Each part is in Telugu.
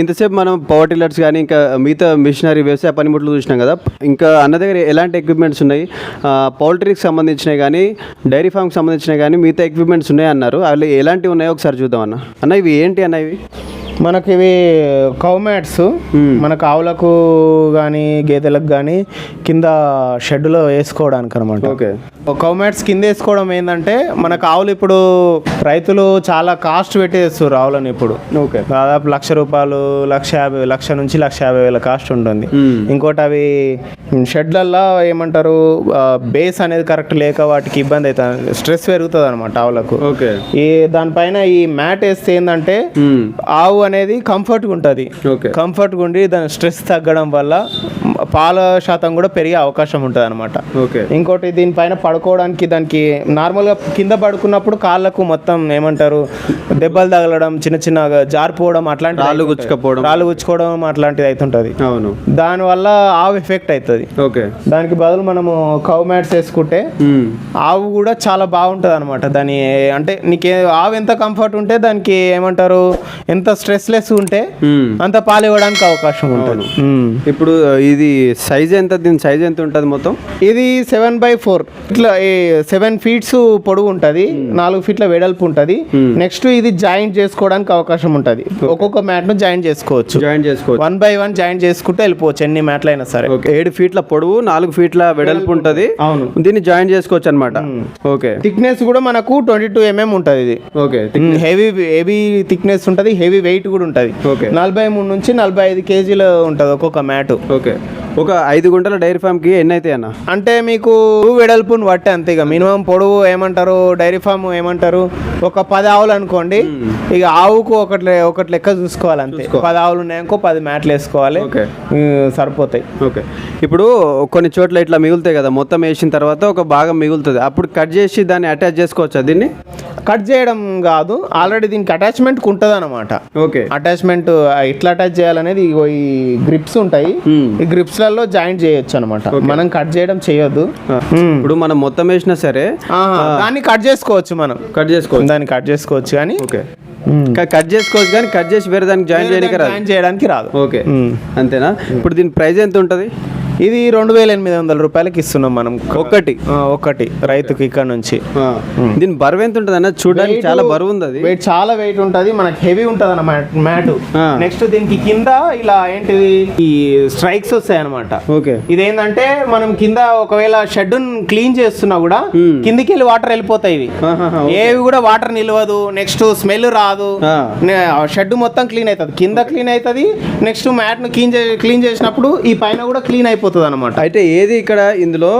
ఇంతసేపు మనం పవర్ టిల్లర్స్ కానీ ఇంకా మిగతా మిషనరీ వ్యవసాయ పనిముట్లు చూసినాం కదా. ఇంకా అన్న దగ్గర ఎలాంటి ఎక్విప్మెంట్స్ ఉన్నాయి? పౌల్ట్రీకి సంబంధించినవి కానీ డైరీ ఫామ్కి సంబంధించినవి కానీ మిగతా ఎక్విప్మెంట్స్ ఉన్నాయి అన్నారు అవి ఎలాంటివి ఉన్నాయో ఒకసారి చూద్దాం అన్న. అన్న ఇవి ఏంటి అన్న ఇవి? మనకి ఇవి కౌ మ్యాట్స్ మనకు ఆవులకు కానీ గేదెలకు కానీ కింద షెడ్లో వేసుకోవడానికి అనమాట ఓకే కౌ మ్యాట్స్ కింద వేసుకోవడం ఏంటంటే మనకు ఆవులు ఇప్పుడు రైతులు చాలా కాస్ట్ పెట్టి వేస్తారు ఆవులను ఇప్పుడు. ఓకే. దాదాపు లక్ష రూపాయలు లక్ష యాభై లక్ష నుంచి లక్ష యాభై వేల కాస్ట్ ఉంటుంది. మ్మ్. ఇంకోటి అవి షెడ్లల్లో ఏమంటారు బేస్ అనేది కరెక్ట్ లేక వాటికి ఇబ్బంది అవుతుంది స్ట్రెస్ పెరుగుతుంది అనమాట ఆవులకు. ఓకే. ఈ దానిపైన ఈ మ్యాట్ వేస్తే ఏంటంటే మ్మ్. ఆవు అనేది కంఫర్ట్గా ఉంటుంది. ఓకే కంఫర్ట్గా ఉండి దాని స్ట్రెస్ తగ్గడం వల్ల పాల శాతం కూడా పెరిగే అవకాశం ఉంటుంది అనమాట ఓకే. ఇంకోటి దీనిపైన పడుకోవడానికి దానికి నార్మల్గా కింద పడుకున్నప్పుడు కాళ్ళకు మొత్తం ఏమంటారు దెబ్బలు తగలడం చిన్న చిన్న జారిపోవడం అట్లాంటి రాళ్ళు గుచ్చుకపోవడం. రాళ్ళు గుచ్చుకోవడం అట్లాంటిది అవుతుంటుంది అవును. దానివల్ల ఆవు ఎఫెక్ట్ అవుతుంది ఓకే. దానికి బదులు మనము కౌ మ్యాట్స్ వేసుకుంటే. ఆవు కూడా చాలా బాగుంటుంది అనమాట దాని అంటే నీకే ఆవు ఎంత కంఫర్ట్ ఉంటే దానికి ఏమంటారు ఎంత స్ట్రెస్ లెస్ ఉంటే. అంత పాలు ఇవ్వడానికి అవకాశం ఉంటుంది. ఇప్పుడు ఇది సైజ్ ఎంత దీని సైజ్ ఎంత ఉంటుంది మొత్తం? ఇది సెవెన్ బై ఫోర్ ఇట్లా సెవెన్ ఫీట్స్ పొడవు ఉంటుంది. నాలుగు ఫీట్ల వెడల్పు ఉంటుంది. నెక్స్ట్ ఇది జాయింట్ చేసుకోవడానికి అవకాశం ఉంటుంది. ఒక్కొక్క మ్యాట్ను జాయింట్ చేసుకోవచ్చు. జాయిన్ చేసుకోవచ్చు. వన్ బై వన్ జాయింట్ చేసుకుంటే వెళ్ళిపోవచ్చు ఎన్ని మ్యాట్లు అయినా సరే. ఏడు ఫీట్ల పొడవు నాలుగు ఫీట్ల వెడల్పు ఉంటుంది. అవును. దీన్ని జాయిన్ చేసుకోవచ్చు అనమాట ఓకే థిక్నెస్ కూడా మనకు ట్వంటీ టూ ఎంఎం ఉంటుంది ఇది. ఓకే హెవీ హెవీ థిక్నెస్ ఉంటుంది హెవీ వెయిట్ కూడా ఉంటుంది. ఓకే నలభై మూడు నుంచి నలభై ఐదు కేజీలు ఉంటుంది ఒక్కొక్క మ్యాట్ ఓకే ఒక ఐదు గుంటల డైరీ ఫామ్కి ఎన్ని అవుతాయి అన్న? అంటే మీకు వెడల్పుని బట్టి అంతే ఇక. మినిమం పొడవు ఏమంటారు డైరీ ఫామ్ ఏమంటారు ఒక పది ఆవులు అనుకోండి ఇక ఆవుకు ఒకటి ఒకటి లెక్క చూసుకోవాలి అంతే. పది ఆవులు ఉన్నాయనుకో పది మ్యాట్లు వేసుకోవాలి. సరిపోతాయి. ఓకే. ఇప్పుడు కొన్ని చోట్ల ఇట్లా మిగులుతాయి కదా మొత్తం వేసిన తర్వాత ఒక భాగం మిగులుతుంది. అప్పుడు కట్ చేసి దాన్ని అటాచ్ చేసుకోవచ్చా దీన్ని? కట్ చేయడం కాదు ఆల్రెడీ దీనికి అటాచ్మెంట్ ఉంటుంది అనమాట ఓకే అటాచ్మెంట్ ఎట్లా అటాచ్ చేయాలనేది ఈ గ్రిప్స్ ఉంటాయి. Hmm. ఈ గ్రిప్స్లలో జాయింట్ చేయొచ్చు అనమాట మనం కట్ చేయడం చేయొద్దు. ఇప్పుడు మనం మొత్తం వేసినా సరే దాన్ని కట్ చేసుకోవచ్చు మనం. కట్ చేసుకోవచ్చు. దాన్ని కట్ చేసుకోవచ్చు కానీ ఓకే కట్ చేసుకోవచ్చు కానీ కట్ చేసి వేరే దానికి జాయిన్ చేయడానికి రాదు. జాయిన్ చేయడానికి రాదు. ఓకే. అంతేనా? ఇప్పుడు దీని ప్రైస్ ఎంత ఉంటుంది? ఇది రెండు వేల ఎనిమిది వందల రూపాయలకి ఇస్తున్నాం మనం. ఒక్కటి ఆ, ఒకటి. రైతుకి ఇక్కడ నుంచి. దీని బరువు ఎంత ఉంటుంది అన్న? చూడడానికి చాలా బరువు ఉంది అది. వెయిట్ చాలా వెయిట్ ఉంటుంది. మనకి హెవీ ఉంటుంది అన్నమాట మ్యాట్. నెక్స్ట్ దీనికి కింద ఇలా ఏంటిది? ఈ స్ట్రైక్స్ వస్తాయి అనమాట ఓకే. ఇదేంటంటే మనం కింద ఒకవేళ షెడ్ క్లీన్ చేస్తున్నా కూడా కిందికి వెళ్ళి వాటర్ వెళ్ళిపోతాయి ఇవి. ఏవి కూడా వాటర్ నిలవదు. నెక్స్ట్ స్మెల్ రాదు. షెడ్ మొత్తం క్లీన్ అవుతుంది. కింద క్లీన్ అవుతుంది. నెక్స్ట్ మ్యాట్ను క్లీన్ క్లీన్ చేసినప్పుడు ఈ పైన కూడా క్లీన్ అయిపోతుంది. అనమాట అయితే ఏది ఇక్కడ ఇందులో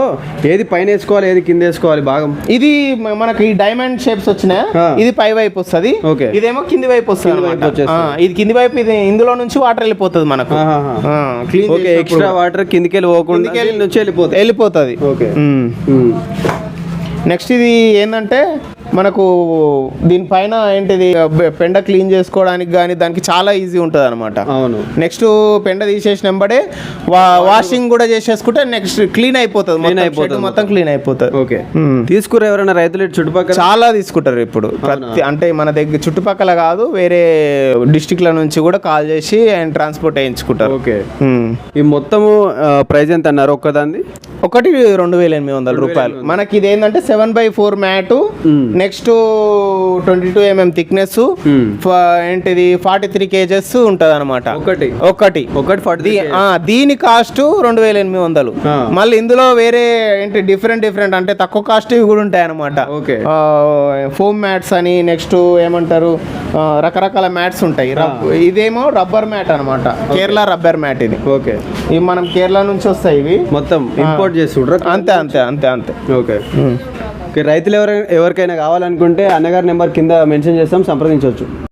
ఏది పైన వేసుకోవాలి ఏది కింద వేసుకోవాలి భాగం? ఇది మనకి డైమండ్ షేప్స్ వచ్చినాయి? ఆ. ఇది పై వైపు వస్తుంది. Okay. ఇదేమో కింది వైపు వస్తుంది ఇది కింది వైపు ఇది ఇందులో నుంచి వాటర్ వెళ్ళిపోతుంది మనకు. ఓకే ఎక్స్ట్రా వాటర్ కిందికి వెళ్ళి పోకుండా కిందికి వెళ్ళి- దీని నుంచి వెళ్ళిపోతాయి వెళ్ళిపోతుంది. ఓకే. నెక్స్ట్ ఇది ఏంటంటే మనకు దీనిపైన ఏంటిది పెండ క్లీన్ చేసుకోవడానికి కానీ దానికి చాలా ఈజీ ఉంటుంది అనమాట అవును. నెక్స్ట్ పెండ తీసేసిన వెంబడే వాషింగ్ కూడా చేసేసుకుంటే నెక్స్ట్ క్లీన్ అయిపోతుంది మొత్తం. అయిపోతుంది మొత్తం క్లీన్ అయిపోతుంది. ఓకే. తీసుకురా ఎవరైనా రైతులు చుట్టుపక్కల? చాలా తీసుకుంటారు ఇప్పుడు. ప్రతి అంటే మన దగ్గర చుట్టుపక్కల కాదు వేరే డిస్టిక్ల నుంచి కూడా కాల్ చేసి అండ్ ట్రాన్స్పోర్ట్ వేయించుకుంటారు. ఓకే. ఈ మొత్తము ప్రైస్ ఎంత అన్నారు ఒక్కదాన్ని ఒకటి రెండు వేల ఎనిమిది వందల రూపాయలు. మనకి ఇది ఏంటంటే seven by four mat next twenty two mm thickness ఏంటిది ఫార్టీ త్రీ కేజెస్ ఉంటుంది అనమాట ఒకటి ఒకటి ఒకటి దీని కాస్ట్ రెండు వేల ఎనిమిది వందలు. మళ్ళీ ఇందులో వేరే ఏంటి డిఫరెంట్ డిఫరెంట్ అంటే తక్కువ కాస్ట్ ఇవి కూడా ఉంటాయి అనమాట ఓకే. ఫోమ్ మ్యాట్స్ అని నెక్స్ట్ ఏమంటారు రకరకాల మ్యాట్స్ ఉంటాయి. ఇదేమో రబ్బర్ మ్యాట్ అనమాట కేరళ రబ్బర్ మ్యాట్ ఇది. ఓకే. ఇవి మనం కేరళ నుంచి వస్తాయి ఇవి. మొత్తం ఇంపోర్ట్ చేసి అంతే అంతే అంతే అంతే. ఓకే. రైతులు ఎవరైనా ఎవరికైనా కావాలనుకుంటే అన్నగారి నెంబర్ కింద మెన్షన్ చేస్తాం సంప్రదించవచ్చు.